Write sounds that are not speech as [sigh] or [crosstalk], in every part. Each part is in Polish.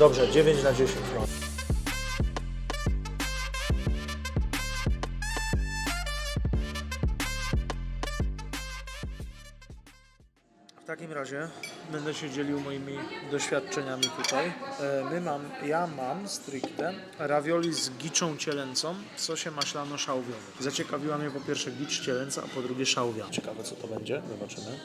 Dobrze, 9 na 10. No. Takim razie będę się dzielił moimi doświadczeniami tutaj. E, My mam, ja mam stricte ravioli z giczą cielęcą w sosie maślano-szałwiowym. Zaciekawiła mnie po pierwsze gicz cielęca, a po drugie szałwia. Ciekawe co to będzie, zobaczymy.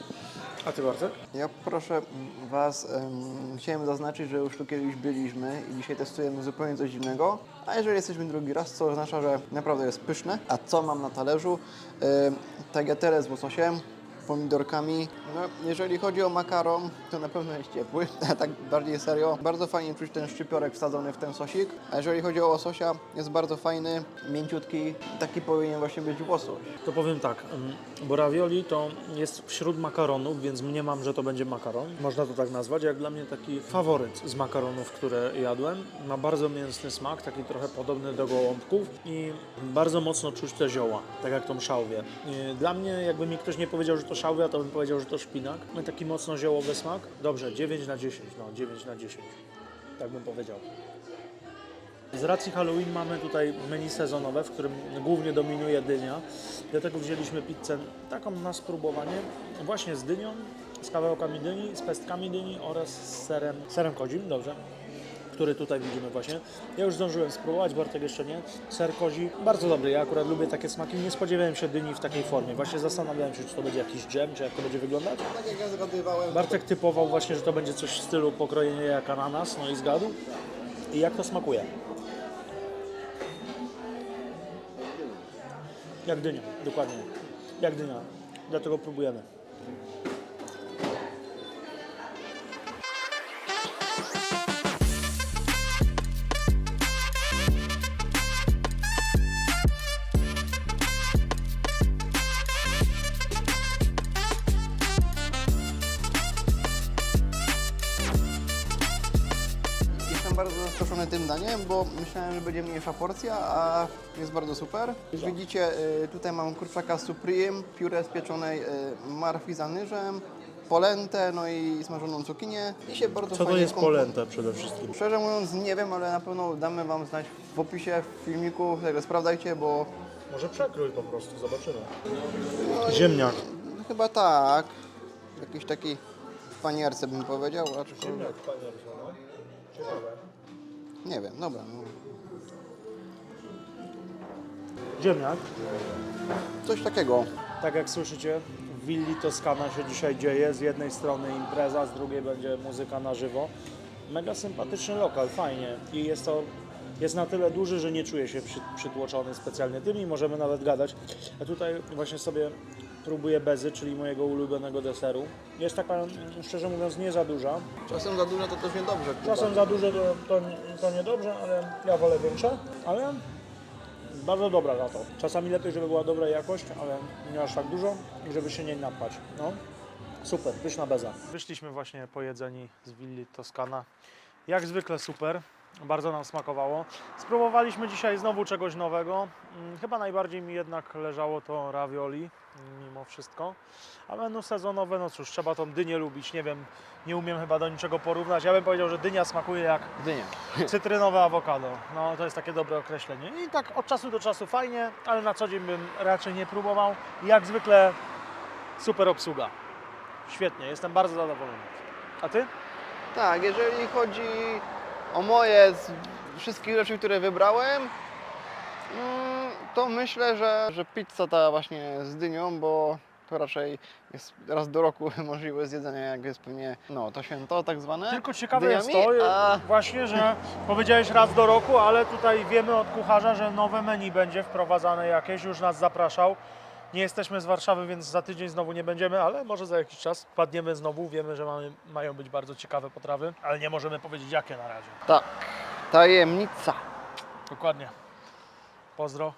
A ty Bartek? Ja proszę Was, em, chciałem zaznaczyć, że już tu kiedyś byliśmy i dzisiaj testujemy zupełnie coś innego. A jeżeli jesteśmy drugi raz, to oznacza, że naprawdę jest pyszne. A co mam na talerzu? Em, tagliatelle z łososiem, pomidorkami. No, jeżeli chodzi o makaron, to na pewno jest ciepły, [laughs] a tak bardziej serio. Bardzo fajnie czuć ten szczypiorek wsadzony w ten sosik. A jeżeli chodzi o łososia, jest bardzo fajny, mięciutki. Taki powinien właśnie być łosoś. To powiem tak, bo ravioli to jest wśród makaronów, więc mniemam, że to będzie makaron. Można to tak nazwać, jak dla mnie taki faworyt z makaronów, które jadłem. Ma bardzo mięsny smak, taki trochę podobny do gołąbków i bardzo mocno czuć te zioła, tak jak tą szałwię. I Dla mnie, jakby mi ktoś nie powiedział, że to szałwia, to bym powiedział, że to szpinak. Ma taki mocno ziołowy smak. Dobrze, 9 na 10, no 9 na 10, tak bym powiedział. Z racji Halloween mamy tutaj menu sezonowe, w którym głównie dominuje dynia. Dlatego wzięliśmy pizzę taką na spróbowanie, właśnie z dynią, z kawałkami dyni, z pestkami dyni oraz z serem, serem kozim, dobrze, który tutaj widzimy właśnie. Ja już zdążyłem spróbować, Bartek jeszcze nie. Ser kozi, bardzo dobry, ja akurat lubię takie smaki. Nie spodziewałem się dyni w takiej formie. Właśnie zastanawiałem się, czy to będzie jakiś dżem, czy jak to będzie wyglądać. Tak ja zgadywałem, Bartek typował właśnie, że to będzie coś w stylu pokrojenia jak ananas, no i zgadł. I jak to smakuje? Jak dynia, dokładnie. Jak dynia. Dlatego próbujemy. Bardzo zaskoczony tym daniem, bo myślałem, że będzie mniejsza porcja, a jest bardzo super. Jak widzicie, y, tutaj mam kurczaka supreme, pióre z pieczonej y, marchwi z anyżem, polentę, no i smażoną cukinię. I się bardzo Co to jest kompo- polenta przede wszystkim? Szczerze mówiąc nie wiem, ale na pewno damy Wam znać w opisie w filmiku, tego sprawdzajcie, bo Może przekrój po prostu, zobaczymy. Ziemniak. no, chyba tak. Jakiś taki w panierce bym powiedział, aczkolwiek panie no. Ciekawe. nie wiem, dobra. No. Ziemniak. Coś takiego. Tak jak słyszycie, w Willi Toskana się dzisiaj dzieje. Z jednej strony impreza, z drugiej będzie muzyka na żywo. Mega sympatyczny lokal, fajnie. I jest to jest na tyle duży, że nie czuję się przy, przytłoczony specjalnie tym i możemy nawet gadać. A tutaj właśnie sobie próbuję bezy, czyli mojego ulubionego deseru. Jest taka, szczerze mówiąc, nie za duża. Czasem za dużo to też niedobrze. Czasem za duże to, to, to niedobrze, ale ja wolę większe. Ale bardzo dobra za to. Czasami lepiej, żeby była dobra jakość, ale nie aż tak dużo, żeby się nie napać. No. Super, pyszna beza. Wyszliśmy właśnie po jedzeni z willi Toskana. Jak zwykle super, bardzo nam smakowało. Spróbowaliśmy dzisiaj znowu czegoś nowego. Mm, Chyba najbardziej mi jednak leżało to ravioli, mm, mimo wszystko. A menu sezonowe, no cóż, trzeba tą dynię lubić. Nie wiem, nie umiem chyba do niczego porównać. Ja bym powiedział, że dynia smakuje jak Dynia. [laughs] Cytrynowe awokado. No to jest takie dobre określenie. I tak od czasu do czasu fajnie, ale na co dzień bym raczej nie próbował. Jak zwykle super obsługa. Świetnie, jestem bardzo zadowolony. A ty? Tak, jeżeli chodzi o moje z wszystkich rzeczy, które wybrałem, mm, to myślę, że, że pizza ta właśnie z dynią, bo to raczej jest raz do roku [laughs] możliwe zjedzenie, jak jest pewnie no, to święto tak zwane. Tylko ciekawe jest dyniami, to a właśnie, że powiedziałeś raz do roku, ale tutaj wiemy od kucharza, że nowe menu będzie wprowadzane jakieś, już nas zapraszał. Nie jesteśmy z Warszawy, więc za tydzień znowu nie będziemy, ale może za jakiś czas wpadniemy znowu. Wiemy, że mamy, mają być bardzo ciekawe potrawy, ale nie możemy powiedzieć jakie na razie. tak, tajemnica. Dokładnie. Pozdro.